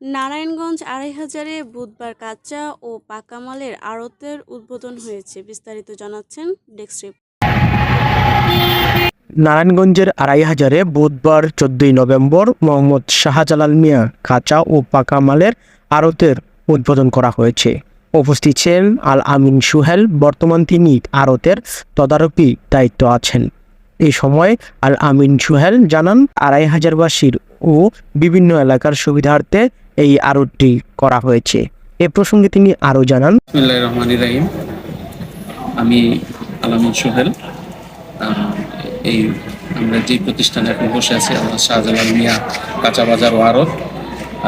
নারায়ণগঞ্জ আড়াই হাজারে বুধবার কাঁচা ও পাকা মালের আড়তের উদ্বোধন হয়েছে, বিস্তারিত জানাচ্ছেন ডেস্ক নারায়ণগঞ্জের আড়াই হাজারে বুধবার চোদ্দই নভেম্বর মোহাম্মদ শাহজালাল মিয়া কাঁচা ও পাকা মালের আড়তের উদ্বোধন করা হয়েছে। উপস্থিত ছিলেন আল আমিন সুহেল, বর্তমান তিনি আড়তের তদারকি দায়িত্ব আছেন। এই সময় আল আমিন সুহেল জানান, আড়াই হাজারবাসীর ও বিভিন্ন এলাকার সুবিধার্থে এই আড়তটি করা হয়েছে। এ প্রসঙ্গে তিনি আরও জানান আমি আলামিন সোহেল। এই আমরা যে প্রতিষ্ঠানে এখন বসে আছি আমরা শাহজালাল মিয়া কাঁচা বাজার ও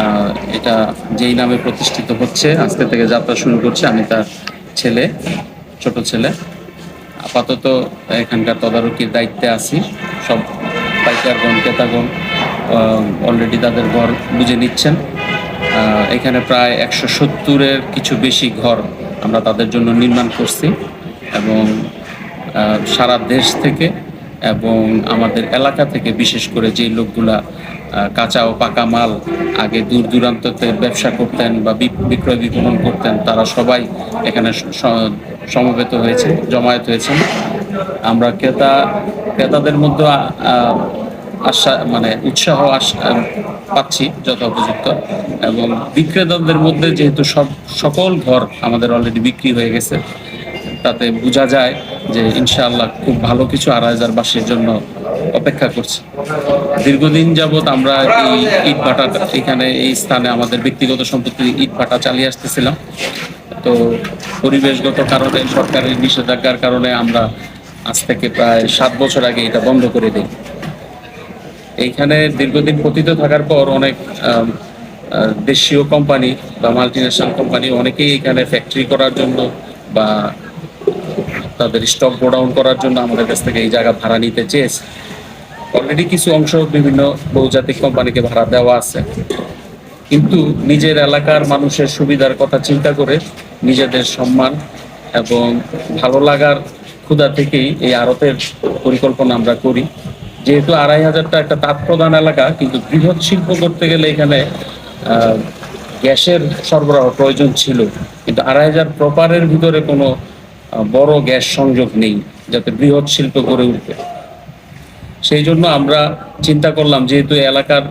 আহ, এটা যেই নামে প্রতিষ্ঠিত হচ্ছে আজকে থেকে যাত্রা শুরু করছে আমি তার ছেলে ছোট ছেলে। আপাতত এখানকার তদারকির দায়িত্বে আছি। সব পাইকারগণ ক্রেতাগণ অলরেডি তাদের ঘর বুঝে নিচ্ছেন। এখানে প্রায় একশো সত্তরের কিছু বেশি ঘর আমরা তাদের জন্য নির্মাণ করছি এবং সারা দেশ থেকে এবং আমাদের এলাকা থেকে বিশেষ করে যে লোকগুলা কাঁচা ও পাকা মাল আগে দূর দূরান্ততে ব্যবসা করতেন বা বিক- বিক্রয় বিপণন করতেন, তারা সবাই এখানে সমবেত হয়েছে, জমায়েত হয়েছেন। আমরা ক্রেতা, ক্রেতাদের মধ্যে আশা মানে উৎসাহ পাচ্ছি যথোপযুক্ত এবং বিক্রেতাদের মধ্যে যেহেতু সব, সকল ঘর আমাদের অলরেডি বিক্রি হয়ে গেছে, তাতে বোঝা যায় যে ইনশাআল্লাহ খুব ভালো কিছু আড়াই হাজার বাসের জন্য অপেক্ষা করছি। দীর্ঘদিন যাবৎ আমরা এই ইট ভাটা, এখানে এই স্থানে আমাদের ব্যক্তিগত সম্পত্তি ইট ভাটা চালিয়ে আসতেছিলাম। তো পরিবেশগত কারণে, সরকারের নিষেধাজ্ঞার কারণে আমরা আজ থেকে প্রায় সাত বছর আগে এটা বন্ধ করে দিই। এইখানে দীর্ঘদিন পতিত থাকার পর অনেক দেশীয় কোম্পানি বা মাল্টিন্যাশনাল কোম্পানি অনেকেই এখানে ফ্যাক্টরি করার জন্য বা তাদের স্টক গোডাউন করার জন্য আমাদের কাছ থেকে এই জায়গা ভাড়া নিতে চেয়েছে। অলরেডি কিছু অংশ বিভিন্ন বহুজাতিক কোম্পানিকে ভাড়া দেওয়া আছে। কিন্তু নিজের এলাকার মানুষের সুবিধার কথা চিন্তা করে নিজেদের সম্মান এবং ভালো লাগার ক্ষুধা থেকেই এই আড়তের পরিকল্পনা আমরা করি। যেহেতু আড়াই হাজারটা একটা তাপ প্রধান এলাকা, কিন্তু বৃহৎ শিল্প করতে গেলে এখানে গ্যাসের সরবরাহ প্রয়োজন ছিল। কিন্তু আড়াই হাজার প্রপারের ভিতরে কোনো বড় গ্যাস সংযোগ নেই, যাতে বৃহৎ শিল্প গড়ে উঠবে। সেই জন্য আমরা চিন্তা করলাম, যেহেতু এলাকার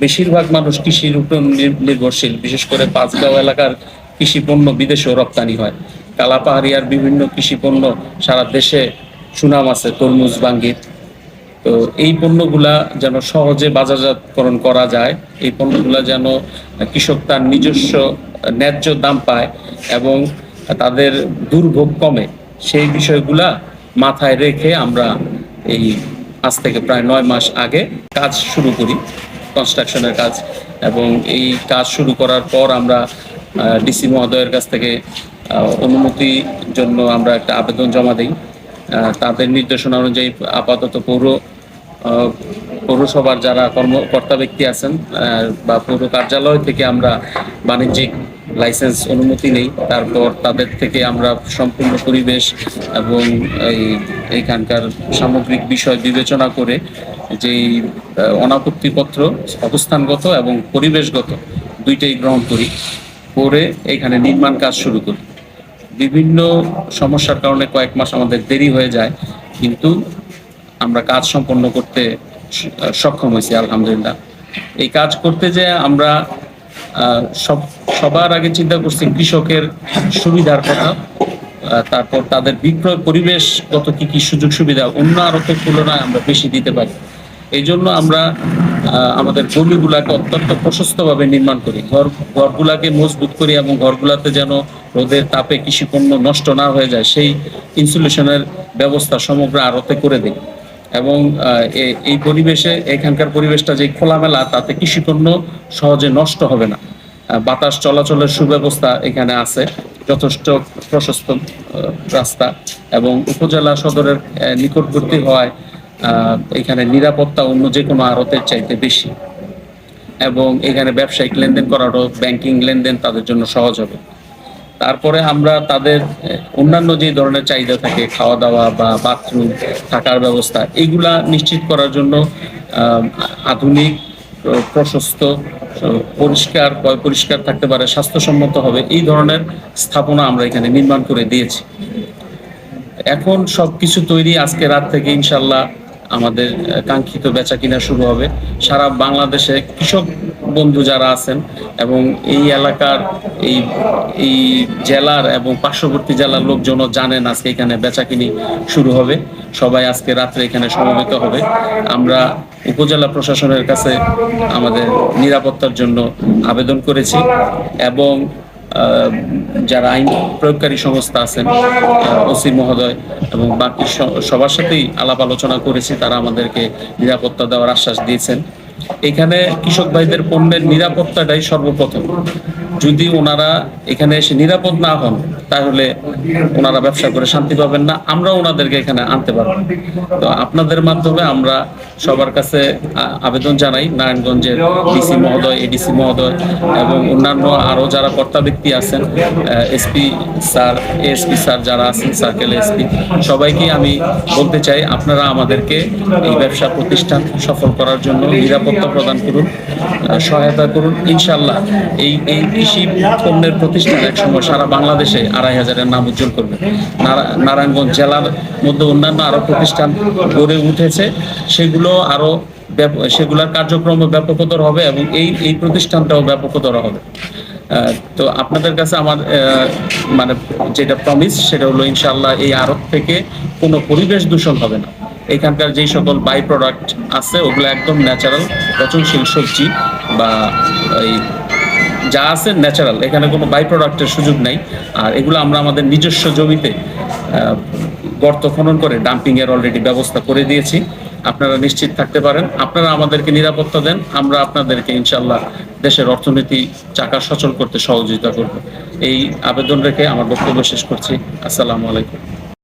বেশিরভাগ মানুষ কৃষির উপর নির- নির্ভরশীল, বিশেষ করে পাঁচগাঁও এলাকার কৃষি পণ্য বিদেশেও রপ্তানি হয়। কালাপাহাড়িয়ার বিভিন্ন কৃষি পণ্য সারা দেশে সুনাম আছে, তরমুজ, বাঙ্গির। তো এই পণ্যগুলা যেন সহজে বাজারজাতকরণ করা যায়, এই পণ্যগুলা যেন কৃষক তার নিজস্ব ন্যায্য দাম পায় এবং তাদের দুর্ভোগ কমে, সেই বিষয়গুলা মাথায় রেখে আমরা এই আজ থেকে প্রায় নয় মাস আগে কাজ শুরু করি কনস্ট্রাকশনের কাজ। এবং এই কাজ শুরু করার পর আমরা ডিসি মহোদয়ের কাছ থেকে অনুমতির জন্য আমরা একটা আবেদন জমা দিই। তাদের নির্দেশনা অনুযায়ী আপাতত পৌর পৌরসভার যারা কর্মকর্তা ব্যক্তি আছেন বা পৌর কার্যালয় থেকে আমরা বাণিজ্যিক লাইসেন্স অনুমতি নেই। তারপর তাদের থেকে আমরা সম্পূর্ণ পরিবেশ এবং এই, এইখানকার সামগ্রিক বিষয় বিবেচনা করে যেই অনাপত্তিপত্র অবস্থানগত এবং পরিবেশগত দুইটাই গ্রহণ করি। করে এখানে নির্মাণ কাজ শুরু করি। বিভিন্ন সমস্যার কারণে কয়েক মাস আমাদের দেরি হয়ে যায়, কিন্তু আমরা কাজ সম্পন্ন করতে সক্ষম হয়েছি, আলহামদুলিল্লাহ। এই কাজ করতে যে আমরা সব, সবার আগে চিন্তা করছি কৃষকের সুবিধার কথা তারপর তাদের বিক্রয় পরিবেশগত কি কি সুযোগ সুবিধা অন্য আরতের তুলনায় আমরা বেশি দিতে পারি। এই জন্য আমরা আমাদের গলিগুলাকে অত্যন্ত প্রশস্তভাবে নির্মাণ করি। ঘর ঘরগুলাকে মজবুত করি এবং ঘরগুলাতে যেন রোদের তাপে কৃষি পণ্য নষ্ট না হয়ে যায়, সেই ইনসুলেশনের ব্যবস্থা সমগ্র আড়তে করে দিই। এবং এই পরিবেশে, এখানকার পরিবেশটা যে খোলামেলা, তাতে কৃষি পণ্য সহজে নষ্ট হবে না। বাতাস চলাচলের সুব্যবস্থা এখানে আছে, যথেষ্ট প্রশস্ত রাস্তা এবং উপজেলা সদরের নিকটবর্তী হওয়ায় এখানে নিরাপত্তা অন্য যে কোনো আড়তের চাইতে বেশি। এবং এখানে ব্যবসায়িক লেনদেন করারও ব্যাংকিং লেনদেন তাদের জন্য সহজ হবে। তারপরে আমরা তাদের অন্যান্য যে ধরনের চাহিদা থাকে খাওয়া দাওয়া বা বাথরুম থাকার ব্যবস্থা, এগুলা নিশ্চিত করার জন্য আধুনিক, প্রশস্ত, পরিষ্কার পরিষ্কার থাকতে পারে, স্বাস্থ্যসম্মত হবে, এই ধরনের স্থাপনা আমরা এখানে নির্মাণ করে দিয়েছি। এখন সবকিছু তৈরি আজকে রাত থেকে ইনশাল্লাহ আমাদের কাঙ্ক্ষিত বেচা কিনা শুরু হবে। সারা বাংলাদেশে কৃষক বন্ধু যারা আছেন এবং এই এলাকার এই এই জেলার এবং পার্শ্ববর্তী জেলার লোকজনও জানেন আজকে এখানে বেচা কিনি শুরু হবে। সবাই আজকে রাত্রে এখানে সমবেত হবে। আমরা উপজেলা প্রশাসনের কাছে আমাদের নিরাপত্তার জন্য আবেদন করেছি এবং যারা আইন প্রয়োগকারী সংস্থা আছেন ওসি মহোদয় এবং বাকি সবার সাথেই আলাপ আলোচনা করেছি, তারা আমাদেরকে নিরাপত্তা দেওয়ার আশ্বাস দিয়েছেন। এখানে কৃষক ভাইদের পণ্যের নিরাপত্তাটাই সর্বপ্রথম। যদি ওনারা এখানে এসে নিরাপদ না হন তাহলে ওনারা ব্যবসা করে শান্তি পাবেন না, আমরা ওনাদেরকে এখানে আনতে পারব তো আপনাদের মাধ্যমে আমরা সবার কাছে আবেদন জানাই, নারায়ণগঞ্জের ডিসি মহোদয়, এডিসি মহোদয় এবং অন্যান্য আরও যারা কর্তা ব্যক্তি আছেন এসপি স্যার এএসপি স্যার যারা আছেন, সার্কেল এসপি সবাইকে আমি বলতে চাই, আপনারা আমাদেরকে এই ব্যবসা প্রতিষ্ঠান সফল করার জন্য নিরাপত্তা প্রদান করুন সহায়তা করুন। ইনশাল্লাহ এই এই কৃষি পণ্যের প্রতিষ্ঠান একসময় সারা বাংলাদেশে আড়াই হাজারের নাম উজ্জ্বল করবে। নারা- নারায়ণগঞ্জ জেলার মধ্যে অন্যান্য আরও প্রতিষ্ঠান গড়ে উঠেছে। সেগুলো আরও ব্যাপ- সেগুলোর কার্যক্রম ব্যাপকতর হবে এবং এই এই প্রতিষ্ঠানটাও ব্যাপকতর হবে। তো আপনাদের কাছে আমার মানে যেটা প্রমিস সেটা হলো ইনশাল্লাহ এই আরব থেকে কোনো পরিবেশ দূষণ হবে না। এখানকার যেই সকল বাই প্রোডাক্ট আছে, ওগুলো একদম ন্যাচারাল পচনশীল সবজি বা এই যা আছে ন্যাচারাল এখানে কোনো বাই প্রোডাক্টের সুযোগ নাই। আর এগুলো আমরা আমাদের নিজস্ব জমিতে গর্ত খনন করে ডাম্পিংয়ের অলরেডি ব্যবস্থা করে দিয়েছি। আপনারা নিশ্চিত থাকতে পারেন। আপনারা আমাদেরকে নিরাপত্তা দেন। আমরা আপনাদেরকে ইনশাল্লাহ দেশের অর্থনীতি চাকা সচল করতে সহযোগিতা করব। এই আবেদন রেখে আমার বক্তব্য শেষ করছি। আসসালামু আলাইকুম।